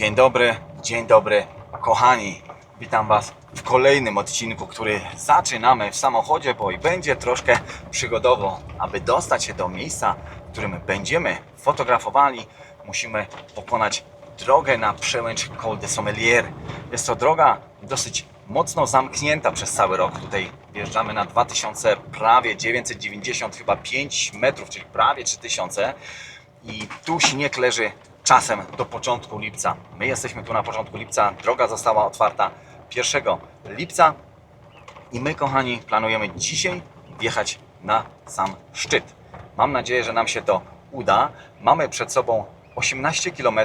Dzień dobry, dzień dobry, kochani. Witam Was w kolejnym odcinku, który zaczynamy w samochodzie, bo i będzie troszkę przygodowo. Aby dostać się do miejsca, w którym będziemy fotografowali, musimy pokonać drogę na przełęcz Col de Sommelier. Jest to droga dosyć mocno zamknięta przez cały rok. Tutaj wjeżdżamy na 2000, prawie 990 chyba 5 metrów, czyli prawie 3000 i tu śnieg leży czasem do początku lipca. My jesteśmy tu na początku lipca, droga została otwarta 1 lipca i my, kochani, planujemy dzisiaj wjechać na sam szczyt. Mam nadzieję, że nam się to uda. Mamy przed sobą 18 km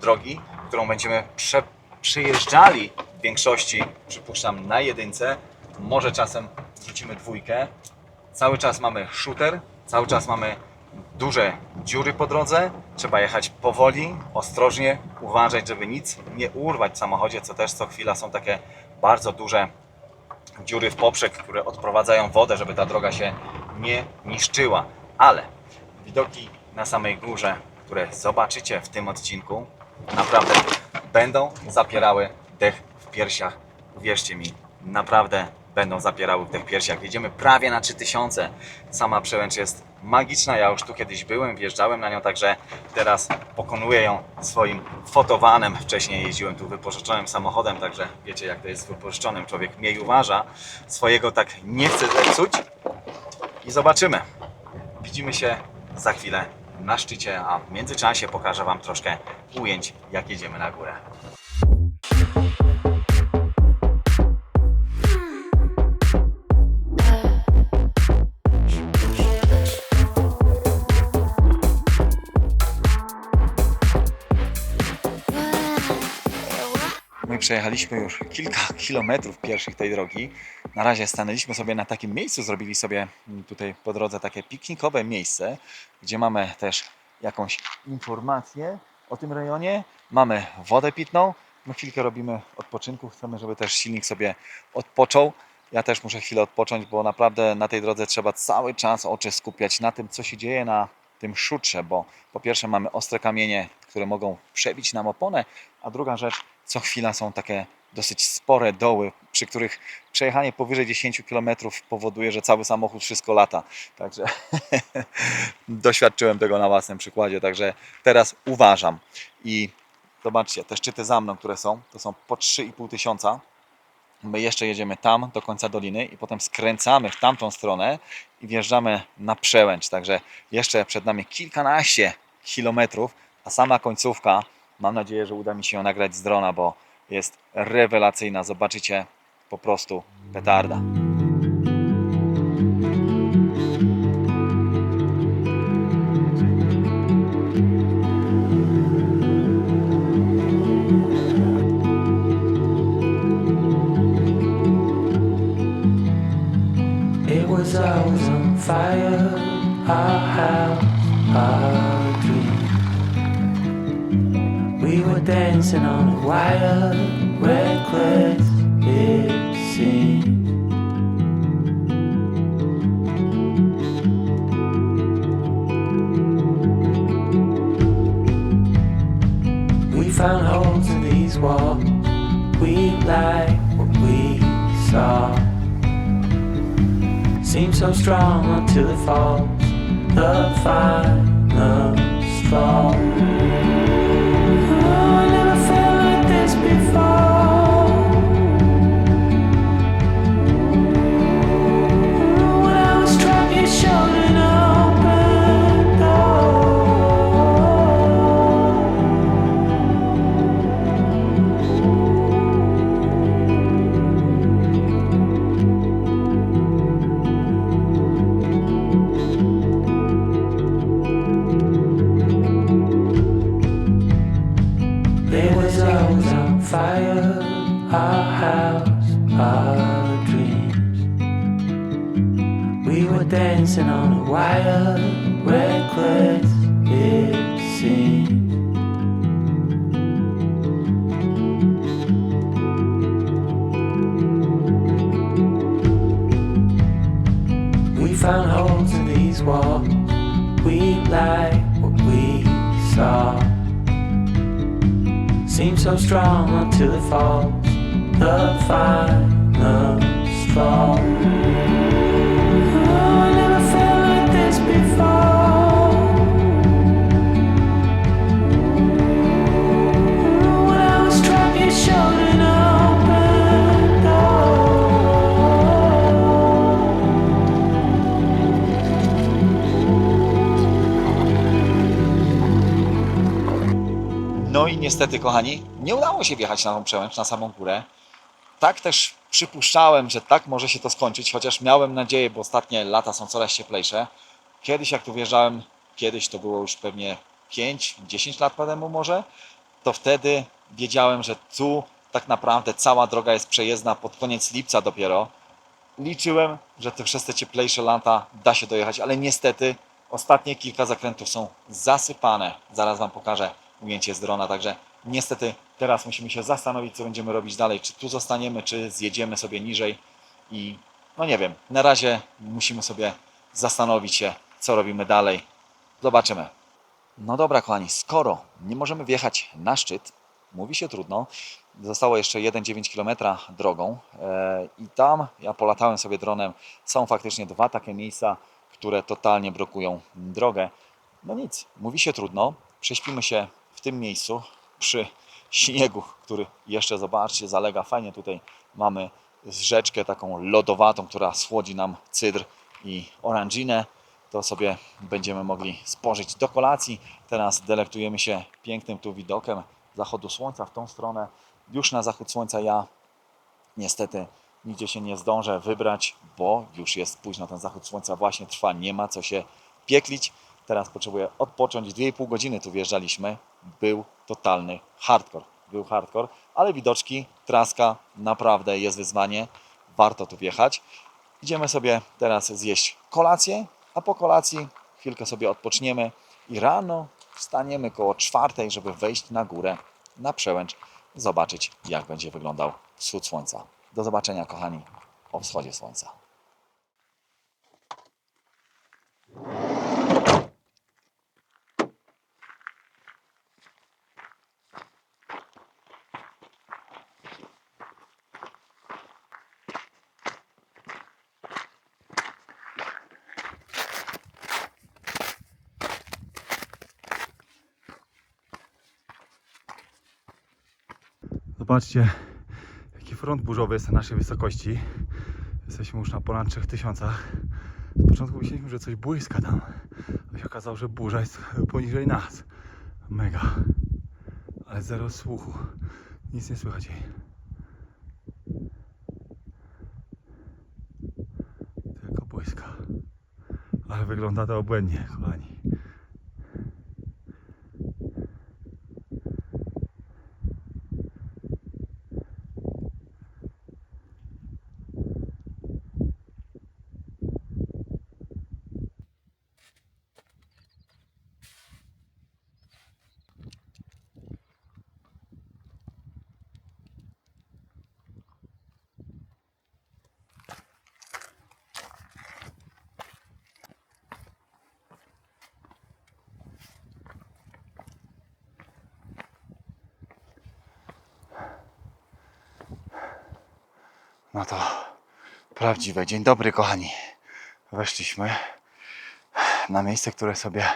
drogi, którą będziemy prze, przejeżdżali w większości, przypuszczam, na jedynce. Może czasem wrzucimy dwójkę. Cały czas mamy shooter, cały czas mamy duże dziury po drodze. Trzeba jechać powoli, ostrożnie, uważać, żeby nic nie urwać w samochodzie, co też co chwila są takie bardzo duże dziury w poprzek, które odprowadzają wodę, żeby ta droga się nie niszczyła. Ale widoki na samej górze, które zobaczycie w tym odcinku, naprawdę będą zapierały dech w piersiach. Uwierzcie mi, naprawdę będą zapierały w piersiach. Jedziemy prawie na 3000. Sama przełęcz jest magiczna. Ja już tu kiedyś byłem, wjeżdżałem na nią, także teraz pokonuję ją swoim fotowanem. Wcześniej jeździłem tu wypożyczonym samochodem, także wiecie jak to jest wypożyczonym. Człowiek mniej uważa. Swojego tak nie chce zepsuć. I zobaczymy. Widzimy się za chwilę na szczycie, a w międzyczasie pokażę Wam troszkę ujęć, jak jedziemy na górę. Przejechaliśmy już kilka kilometrów pierwszych tej drogi. Na razie stanęliśmy sobie na takim miejscu, zrobili sobie tutaj po drodze takie piknikowe miejsce, gdzie mamy też jakąś informację o tym rejonie. Mamy wodę pitną. My chwilkę robimy odpoczynku, chcemy, żeby też silnik sobie odpoczął. Ja też muszę chwilę odpocząć, bo naprawdę na tej drodze trzeba cały czas oczy skupiać na tym, co się dzieje na tym szutrze, bo po pierwsze mamy ostre kamienie, które mogą przebić nam oponę, a druga rzecz, co chwila są takie dosyć spore doły, przy których przejechanie powyżej 10 km powoduje, że cały samochód wszystko lata. Także doświadczyłem tego na własnym przykładzie, także teraz uważam. I zobaczcie, te szczyty za mną, które są, to są po 3,5 tysiąca. My jeszcze jedziemy tam do końca doliny i potem skręcamy w tamtą stronę i wjeżdżamy na przełęcz. Także jeszcze przed nami kilkanaście kilometrów, a sama końcówka, mam nadzieję, że uda mi się ją nagrać z drona, bo jest rewelacyjna. Zobaczycie po prostu petarda. Walls. We like what we saw seems so strong until it falls. The final straw. Oh, I never felt like this before. When fire, our house, our dreams. We were dancing on a wire, reckless it seems so strong until it falls. The final straw. Niestety, kochani, nie udało się wjechać na tą przełęcz, na samą górę. Tak też przypuszczałem, że tak może się to skończyć, chociaż miałem nadzieję, bo ostatnie lata są coraz cieplejsze. Kiedyś, jak tu wjeżdżałem, kiedyś to było już pewnie 5-10 lat temu może, to wtedy wiedziałem, że tu tak naprawdę cała droga jest przejezdna pod koniec lipca dopiero. Liczyłem, że te, te cieplejsze lata da się dojechać, ale niestety ostatnie kilka zakrętów są zasypane. Zaraz Wam pokażę ujęcie z drona, także niestety teraz musimy się zastanowić, co będziemy robić dalej. Czy tu zostaniemy, czy zjedziemy sobie niżej i no nie wiem, na razie musimy sobie zastanowić się, co robimy dalej. Zobaczymy. No dobra, kochani, skoro nie możemy wjechać na szczyt, mówi się trudno, zostało jeszcze 1,9 km drogą e, i tam ja polatałem sobie dronem. Są faktycznie dwa takie miejsca, które totalnie blokują drogę. No nic, mówi się trudno. Prześpimy się w tym miejscu przy śniegu, który jeszcze zobaczcie, zalega fajnie. Tutaj mamy rzeczkę taką lodowatą, która schłodzi nam cydr i oranżinę. To sobie będziemy mogli spożyć do kolacji. Teraz delektujemy się pięknym tu widokiem zachodu słońca w tą stronę. Już na zachód słońca ja niestety nigdzie się nie zdążę wybrać, bo już jest późno. Ten zachód słońca właśnie trwa, nie ma co się pieklić. Teraz potrzebuję odpocząć. 2,5 godziny tu wjeżdżaliśmy. Był totalny hardcore. Był hardcore, ale widoczki, traska, naprawdę jest wyzwanie. Warto tu wjechać. Idziemy sobie teraz zjeść kolację, a po kolacji chwilkę sobie odpoczniemy i rano wstaniemy koło czwartej, żeby wejść na górę, na przełęcz, zobaczyć jak będzie wyglądał wschód słońca. Do zobaczenia kochani o wschodzie słońca. Zobaczcie, jaki front burzowy jest na naszej wysokości. Jesteśmy już na ponad 3000. Z początku myśleliśmy, że coś błyska tam, a się okazało, że burza jest poniżej nas. Mega. Ale zero słuchu. Nic nie słychać jej. Tylko błyska. Ale wygląda to obłędnie, kochani. No to prawdziwe. Dzień dobry, kochani. Weszliśmy na miejsce, które sobie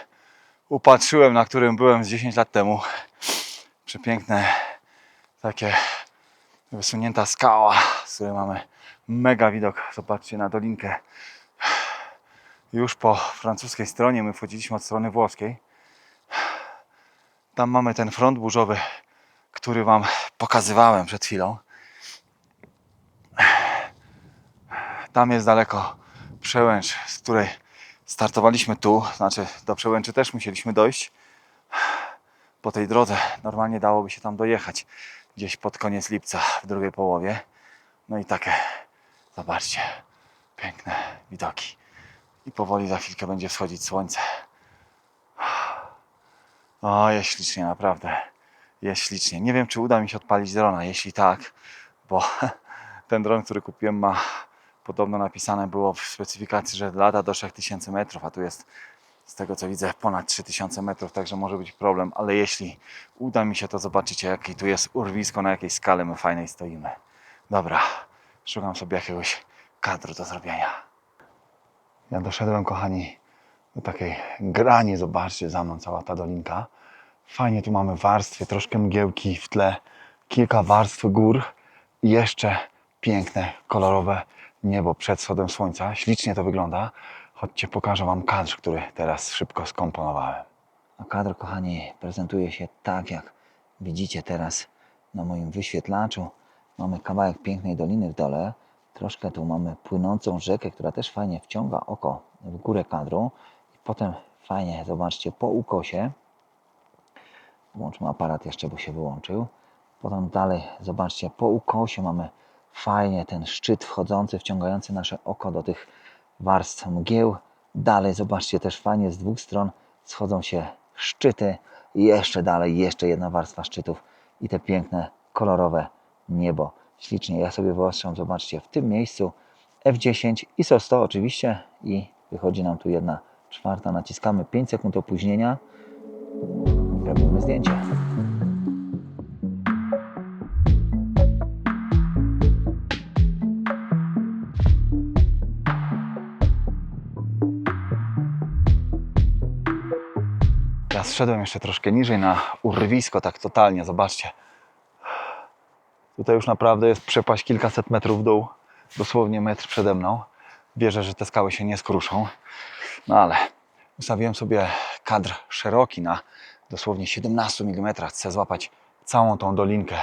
upatrzyłem, na którym byłem z 10 lat temu. Przepiękne, takie wysunięta skała, z której mamy mega widok. Zobaczcie na dolinkę. Już po francuskiej stronie, my wchodziliśmy od strony włoskiej. Tam mamy ten front burzowy, który Wam pokazywałem przed chwilą. Tam jest daleko przełęcz, z której startowaliśmy tu. Znaczy, do przełęczy też musieliśmy dojść. Po tej drodze normalnie dałoby się tam dojechać gdzieś pod koniec lipca, w drugiej połowie. No i takie, zobaczcie, piękne widoki. I powoli za chwilkę będzie wschodzić słońce. O, jest ślicznie, naprawdę. Jest ślicznie. Nie wiem, czy uda mi się odpalić drona. Jeśli tak, bo ten dron, który kupiłem, ma podobno napisane było w specyfikacji, że lata do 3000 metrów, a tu jest z tego co widzę ponad 3000 metrów, także może być problem, ale jeśli uda mi się, to zobaczycie jakie tu jest urwisko, na jakiej skale my fajnej stoimy. Dobra, szukam sobie jakiegoś kadru do zrobienia. Ja doszedłem, kochani, do takiej grani. Zobaczcie za mną cała ta dolinka. Fajnie tu mamy warstwy, troszkę mgiełki w tle, kilka warstw gór i jeszcze piękne, kolorowe niebo przed wschodem słońca. Ślicznie to wygląda. Chodźcie, pokażę Wam kadr, który teraz szybko skomponowałem. A kadr, kochani, prezentuje się tak, jak widzicie teraz na moim wyświetlaczu. Mamy kawałek pięknej doliny w dole. Troszkę tu mamy płynącą rzekę, która też fajnie wciąga oko w górę kadru. I potem fajnie, zobaczcie, po ukosie. Włączmy aparat jeszcze, bo się wyłączył. Potem dalej, zobaczcie, po ukosie mamy fajnie ten szczyt wchodzący, wciągający nasze oko do tych warstw mgieł. Dalej, zobaczcie, też fajnie z dwóch stron schodzą się szczyty. Jeszcze dalej, jeszcze jedna warstwa szczytów i te piękne, kolorowe niebo. Ślicznie. Ja sobie wyostrzam, zobaczcie, w tym miejscu F10 ISO 100 oczywiście i wychodzi nam tu jedna czwarta. Naciskamy 5 sekund opóźnienia robimy zdjęcie. Ja zszedłem jeszcze troszkę niżej na urwisko, tak totalnie, zobaczcie. Tutaj już naprawdę jest przepaść kilkaset metrów w dół, dosłownie metr przede mną. Wierzę, że te skały się nie skruszą. No ale ustawiłem sobie kadr szeroki na dosłownie 17 mm. Chcę złapać całą tą dolinkę.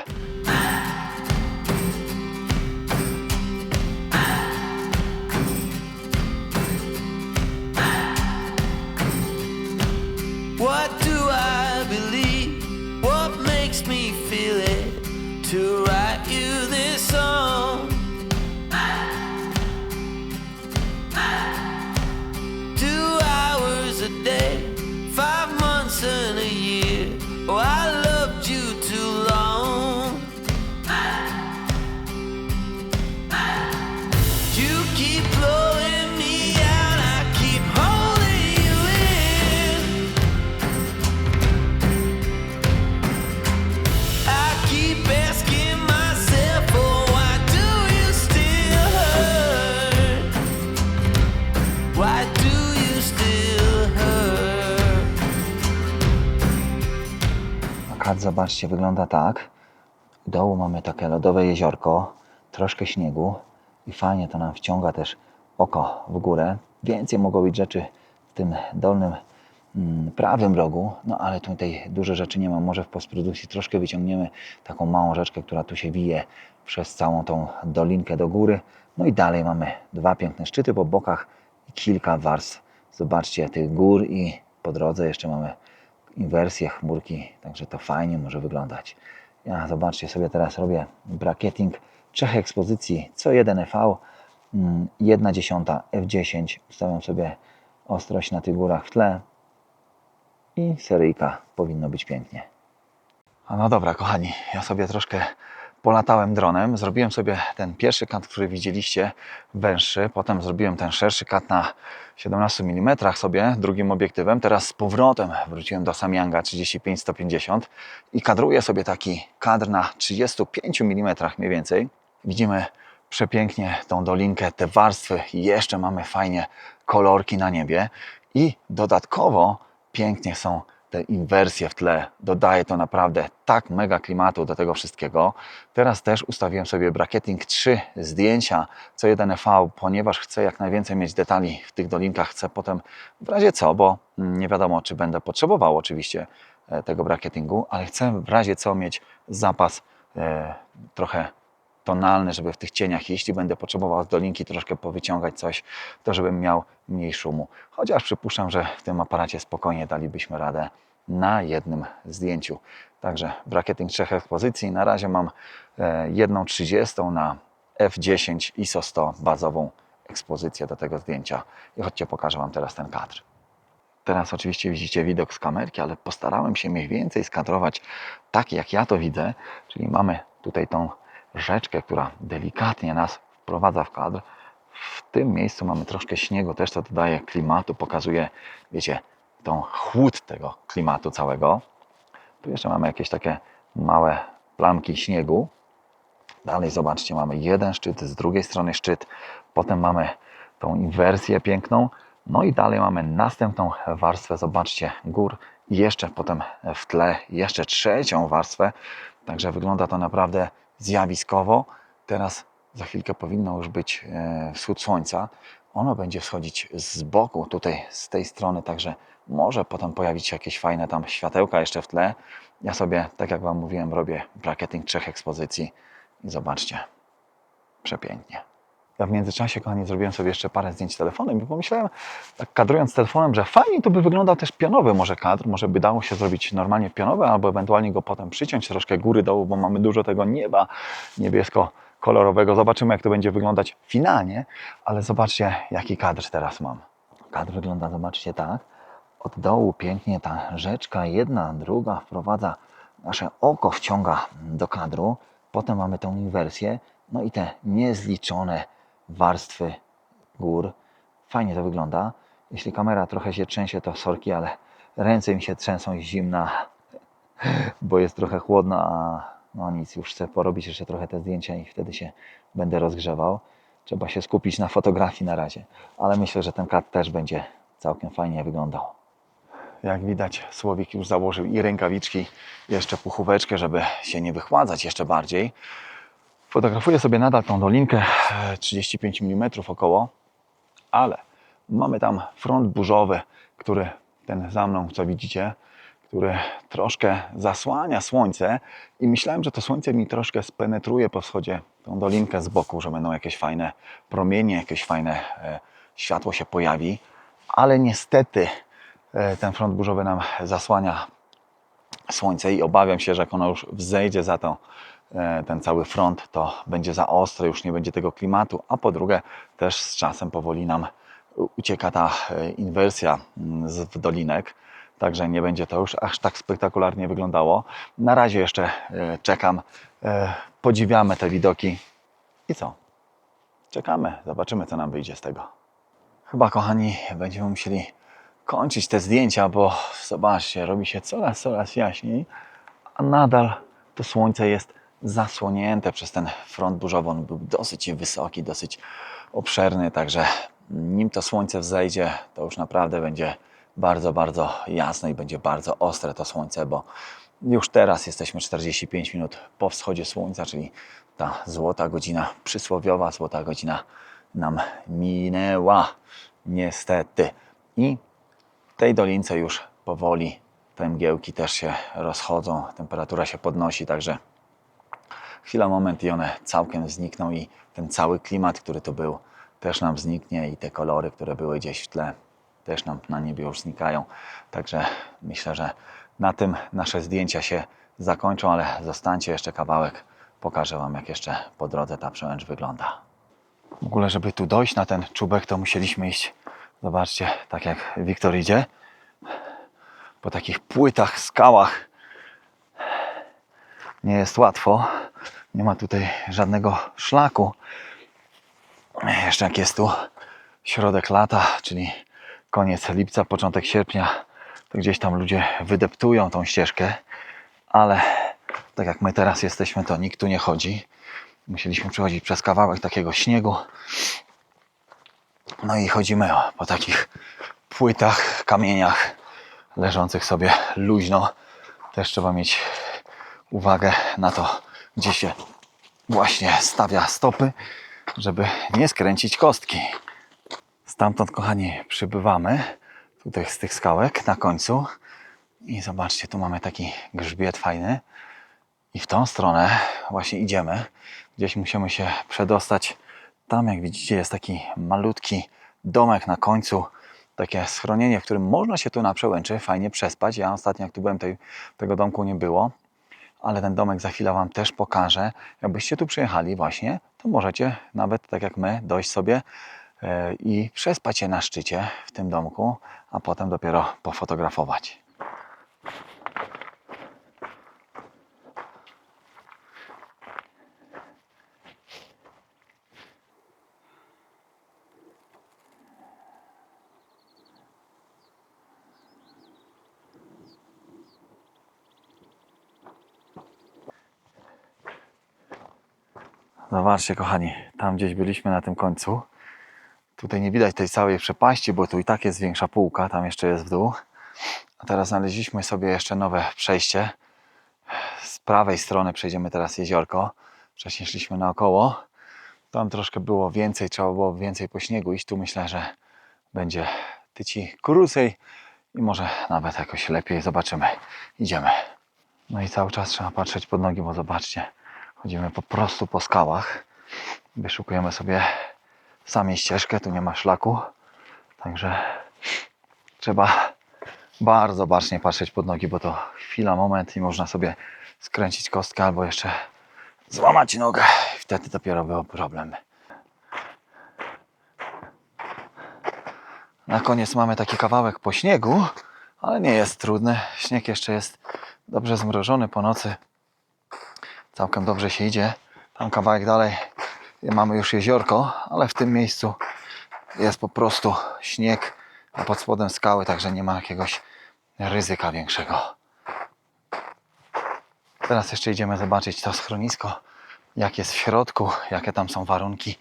Zobaczcie, wygląda tak. W dołu mamy takie lodowe jeziorko, troszkę śniegu i fajnie to nam wciąga też oko w górę. Więcej mogło być rzeczy w tym dolnym mm, prawym rogu, no ale tutaj dużo rzeczy nie ma. Może w postprodukcji troszkę wyciągniemy taką małą rzeczkę, która tu się wije przez całą tą dolinkę do góry. No i dalej mamy dwa piękne szczyty po bokach i kilka warstw. Zobaczcie tych gór i po drodze jeszcze mamy inwersję chmurki, także to fajnie może wyglądać. Ja zobaczcie sobie teraz robię bracketing trzech ekspozycji, co 1 EV, 1 dziesiąta F10, ustawiam sobie ostrość na tych górach w tle i seryjka powinno być pięknie. A no dobra, kochani, ja sobie troszkę polatałem dronem. Zrobiłem sobie ten pierwszy kat, który widzieliście, węższy. Potem zrobiłem ten szerszy kat na 17 mm sobie, drugim obiektywem. Teraz z powrotem wróciłem do Samyanga 35-150 i kadruję sobie taki kadr na 35 mm mniej więcej. Widzimy przepięknie tą dolinkę, te warstwy jeszcze mamy fajnie kolorki na niebie i dodatkowo pięknie są te inwersje w tle. Dodaje to naprawdę tak mega klimatu do tego wszystkiego. Teraz też ustawiłem sobie bracketing 3 zdjęcia co 1 EV, ponieważ chcę jak najwięcej mieć detali w tych dolinkach. Chcę potem w razie co, bo nie wiadomo czy będę potrzebował oczywiście e, tego bracketingu, ale chcę w razie co mieć zapas e, trochę tonalny, żeby w tych cieniach, jeśli będę potrzebował z dolinki troszkę powyciągać coś, to żebym miał mniej szumu. Chociaż przypuszczam, że w tym aparacie spokojnie dalibyśmy radę na jednym zdjęciu. Także bracketing trzech ekspozycji. Na razie mam e, jedną 30 na F10 ISO 100 bazową ekspozycję do tego zdjęcia. I chodźcie, pokażę Wam teraz ten kadr. Teraz oczywiście widzicie widok z kamerki, ale postarałem się mniej więcej skadrować tak, jak ja to widzę. Czyli mamy tutaj tą rzeczkę, która delikatnie nas wprowadza w kadr. W tym miejscu mamy troszkę śniegu, też to dodaje klimatu, pokazuje, wiecie, tą chłód tego klimatu całego. Tu jeszcze mamy jakieś takie małe plamki śniegu. Dalej zobaczcie, mamy jeden szczyt, z drugiej strony szczyt, potem mamy tą inwersję piękną, no i dalej mamy następną warstwę, zobaczcie, gór jeszcze potem w tle jeszcze trzecią warstwę, także wygląda to naprawdę zjawiskowo. Teraz za chwilkę powinno już być e, wschód słońca. Ono będzie wschodzić z boku, tutaj z tej strony, także może potem pojawić się jakieś fajne tam światełka jeszcze w tle. Ja sobie, tak jak Wam mówiłem, robię bracketing trzech ekspozycji i zobaczcie, przepięknie. Ja w międzyczasie, kochani, zrobiłem sobie jeszcze parę zdjęć telefonem i pomyślałem, tak kadrując telefonem, że fajnie to by wyglądał też pionowy może kadr, może by dało się zrobić normalnie pionowy, albo ewentualnie go potem przyciąć troszkę góry dołu, bo mamy dużo tego nieba niebiesko-kolorowego. Zobaczymy, jak to będzie wyglądać finalnie, ale zobaczcie, jaki kadr teraz mam. Kadr wygląda, zobaczcie, tak. Od dołu pięknie ta rzeczka, jedna, druga wprowadza, nasze oko wciąga do kadru. Potem mamy tą inwersję, no i te niezliczone warstwy gór. Fajnie to wygląda. Jeśli kamera trochę się trzęsie, to sorki, ale ręce mi się trzęsą zimna, bo jest trochę chłodno, a no nic, już chcę porobić jeszcze trochę te zdjęcia i wtedy się będę rozgrzewał. Trzeba się skupić na fotografii na razie, ale myślę, że ten kat też będzie całkiem fajnie wyglądał. Jak widać, Słowik już założył i rękawiczki, jeszcze puchóweczkę, żeby się nie wychładzać jeszcze bardziej. Fotografuję sobie nadal tą dolinkę e, 35 mm około, ale mamy tam front burzowy, który ten za mną, co widzicie, który troszkę zasłania słońce i myślałem, że to słońce mi troszkę spenetruje po wschodzie tą dolinkę z boku, że będą jakieś fajne promienie, jakieś fajne e, światło się pojawi, ale niestety e, ten front burzowy nam zasłania słońce i obawiam się, że jak ono już wzejdzie za e, ten cały front, to będzie za ostro, już nie będzie tego klimatu, a po drugie też z czasem powoli nam ucieka ta e, inwersja mm, z dolinek, także nie będzie to już aż tak spektakularnie wyglądało. Na razie jeszcze e, czekam, e, podziwiamy te widoki i co? Czekamy, zobaczymy co nam wyjdzie z tego. Chyba, kochani, będziemy musieli kończyć te zdjęcia, bo zobaczcie, robi się coraz, coraz jaśniej, a nadal to słońce jest zasłonięte przez ten front burzowy. On był dosyć wysoki, dosyć obszerny, także nim to słońce wzejdzie, to już naprawdę będzie bardzo, bardzo jasne i będzie bardzo ostre to słońce, bo już teraz jesteśmy 45 minut po wschodzie słońca, czyli ta złota godzina, przysłowiowa złota godzina nam minęła. Niestety. I w tej dolince już powoli te mgiełki też się rozchodzą, temperatura się podnosi, także chwila, moment i one całkiem znikną i ten cały klimat, który tu był, też nam zniknie i te kolory, które były gdzieś w tle, też nam na niebie już znikają. Także myślę, że na tym nasze zdjęcia się zakończą, ale zostańcie jeszcze kawałek. Pokażę Wam, jak jeszcze po drodze ta przełęcz wygląda. W ogóle, żeby tu dojść na ten czubek, to musieliśmy iść, zobaczcie, tak jak Wiktor idzie, po takich płytach, skałach. Nie jest łatwo. Nie ma tutaj żadnego szlaku. Jeszcze jak jest tu środek lata, czyli koniec lipca, początek sierpnia, to gdzieś tam ludzie wydeptują tą ścieżkę, ale tak jak my teraz jesteśmy, to nikt tu nie chodzi. Musieliśmy przechodzić przez kawałek takiego śniegu. No i chodzimy po takich płytach, kamieniach leżących sobie luźno. Też trzeba mieć uwagę na to, gdzie się właśnie stawia stopy, żeby nie skręcić kostki. Stamtąd, kochani, przybywamy tutaj z tych skałek na końcu. I zobaczcie, tu mamy taki grzbiet fajny. I w tą stronę właśnie idziemy. Gdzieś musimy się przedostać. Tam, jak widzicie, jest taki malutki domek na końcu. Takie schronienie, w którym można się tu na przełęczy fajnie przespać. Ja ostatnio, jak tu byłem, tej, tego domku nie było. Ale ten domek za chwilę Wam też pokażę. Jakbyście tu przyjechali właśnie, to możecie nawet tak jak my dojść sobie e, i przespać się na szczycie w tym domku, a potem dopiero pofotografować. Zobaczcie, kochani, tam gdzieś byliśmy na tym końcu. Tutaj nie widać tej całej przepaści, bo tu i tak jest większa półka, tam jeszcze jest w dół. A teraz znaleźliśmy sobie jeszcze nowe przejście. Z prawej strony przejdziemy teraz jeziorko. Wcześniej szliśmy naokoło. Tam troszkę było więcej, trzeba było więcej po śniegu iść. Tu myślę, że będzie tyci krócej i może nawet jakoś lepiej. Zobaczymy. Idziemy. No i cały czas trzeba patrzeć pod nogi, bo zobaczcie, chodzimy po prostu po skałach. Wyszukujemy sobie sami ścieżkę, tu nie ma szlaku. Także trzeba bardzo bacznie patrzeć pod nogi, bo to chwila, moment i można sobie skręcić kostkę albo jeszcze złamać nogę. Wtedy dopiero był problem. Na koniec mamy taki kawałek po śniegu, ale nie jest trudny. Śnieg jeszcze jest dobrze zmrożony po nocy. Całkiem dobrze się idzie. Tam kawałek dalej mamy już jeziorko, ale w tym miejscu jest po prostu śnieg, a pod spodem skały, także nie ma jakiegoś ryzyka większego. Teraz jeszcze idziemy zobaczyć to schronisko, jak jest w środku, jakie tam są warunki.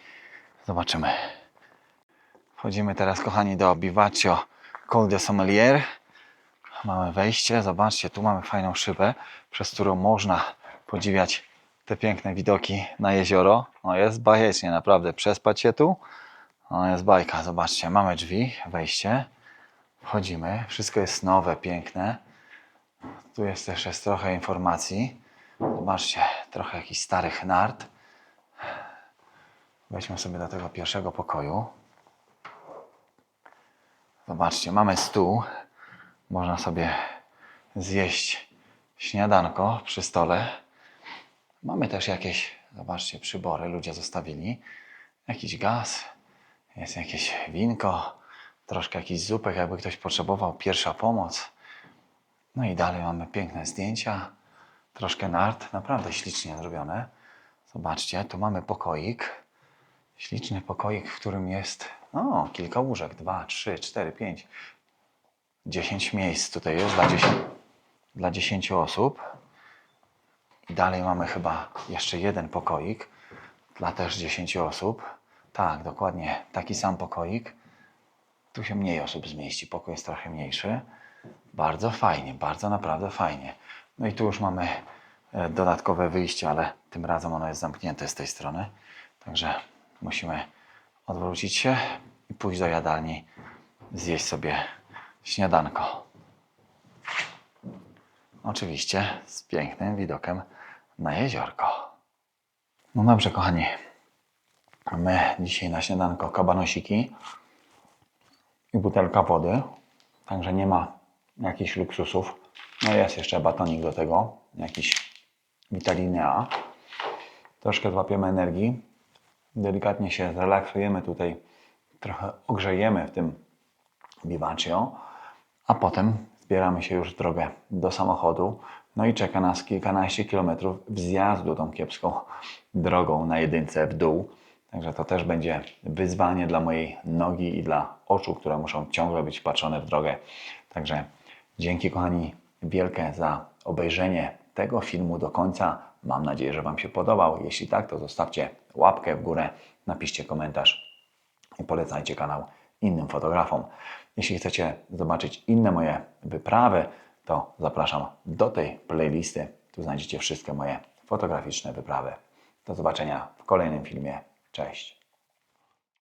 Zobaczymy. Wchodzimy teraz, kochani, do Bivaccio Col de Sommelier. Mamy wejście, zobaczcie, tu mamy fajną szybę, przez którą można podziwiać te piękne widoki na jezioro. No jest bajecznie, naprawdę, przespać się tu. No jest bajka, zobaczcie, mamy drzwi, wejście. Wchodzimy, wszystko jest nowe, piękne. Tu jest też jest trochę informacji. Zobaczcie, trochę jakichś starych nart. Wejdźmy sobie do tego pierwszego pokoju. Zobaczcie, mamy stół. Można sobie zjeść śniadanko przy stole. Mamy też jakieś, zobaczcie, przybory ludzie zostawili. Jakiś gaz, jest jakieś winko, troszkę jakiś zupek, jakby ktoś potrzebował, pierwsza pomoc. No i dalej mamy piękne zdjęcia, troszkę nart, naprawdę ślicznie zrobione. Zobaczcie, tu mamy pokoik. Śliczny pokoik, w którym jest o, kilka łóżek. Dwa, trzy, cztery, pięć. Dziesięć miejsc tutaj jest dla, dla dziesięciu osób. Dalej mamy chyba jeszcze jeden pokoik dla też dziesięciu osób. Tak, dokładnie taki sam pokoik. Tu się mniej osób zmieści, pokój jest trochę mniejszy. Bardzo fajnie, bardzo naprawdę fajnie. No i tu już mamy e, dodatkowe wyjście, ale tym razem ono jest zamknięte z tej strony. Także musimy odwrócić się i pójść do jadalni, zjeść sobie śniadanko. Oczywiście z pięknym widokiem na jeziorko. No dobrze, kochani. My dzisiaj na śniadanko kabanosiki i butelka wody. Także nie ma jakichś luksusów. No jest jeszcze batonik do tego, jakiś witaminy A. Troszkę złapiemy energii. Delikatnie się zrelaksujemy tutaj. Trochę ogrzejemy w tym bivaccio. A potem zbieramy się już w drogę do samochodu. No i czeka nas kilkanaście kilometrów wzjazdu tą kiepską drogą na jedynce w dół. Także to też będzie wyzwanie dla mojej nogi i dla oczu, które muszą ciągle być patrzone w drogę. Także dzięki kochani wielkie za obejrzenie tego filmu do końca. Mam nadzieję, że Wam się podobał. Jeśli tak, to zostawcie łapkę w górę, napiszcie komentarz i polecajcie kanał innym fotografom. Jeśli chcecie zobaczyć inne moje wyprawy, to zapraszam do tej playlisty. Tu znajdziecie wszystkie moje fotograficzne wyprawy. Do zobaczenia w kolejnym filmie. Cześć.